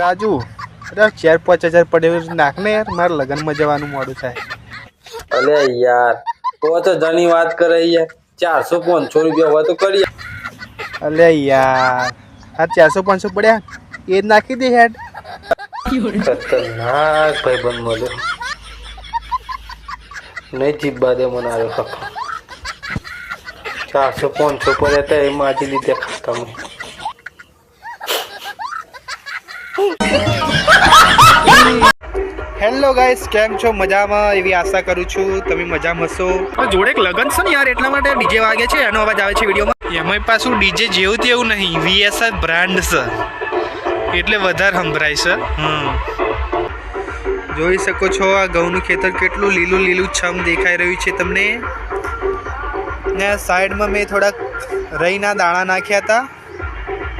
રાજુ અરે ચાર પાંચ હજાર પડે નાખ ને યાર મારે લગ્નમાં જવાનું મોડું થાય. અલે યાર તો તો ધણી વાત કરે યાર ચારસો પાંચસો રૂપિયા હોય તો કરીએ. અલે યાર આ ચારસો પાંચસો પડ્યા? એ જ નાખી દે હેડ. ખતરનાક ભાઈ બંધ મળ્યો. નહીં જીબ્બા દે મને આવ્યો કાકા ચારસો પાંચસો પડ્યા તો એ માજી લીધે ખાતામાં હેલો ગાઈસ કેમ છો? મજામાં? એવી આશા કરું છું તમે મજામાં હશો? જોડે એક લગન છે ને યાર એટલા માટે ડીજે વાગે છે એનો અવાજ આવે છે વિડીયોમાં. એમાં પાછું ડીજે જેવું તેવું નહીં વીએસઆર બ્રાન્ડ છે. એટલે વધારે સંભળાય છે. હમ. જોઈ શકો છો આ ઘઉંનું ખેતર કેટલું લીલું લીલું છમ દેખાઈ રહ્યું છે તમને. ને સાઈડમાં મેં થોડાક રઈના દાણા નાખ્યા હતા.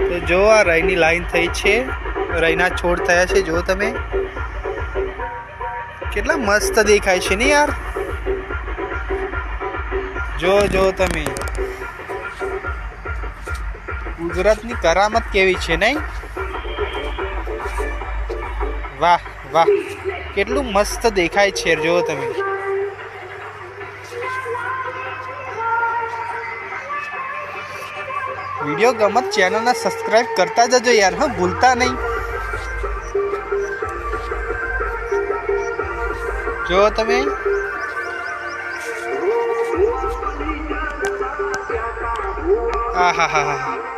તો જો આ રઈની લાઈન થઈ છે. રઈના છોડ થયા છે, જો તમે. કેટલા મસ્ત દેખાય છે ને યાર. જો જો તમે. ગુજરાતની કરામત કેવી છે નહીં? વાહ વાહ. કેટલું મસ્ત દેખાય છે, જો તમે. વીડિયો ગમત ચેનલને સબસ્ક્રાઇબ કરતા જજો યાર, હા, ભૂલતા નહીં. જો તમે આ હા હા હા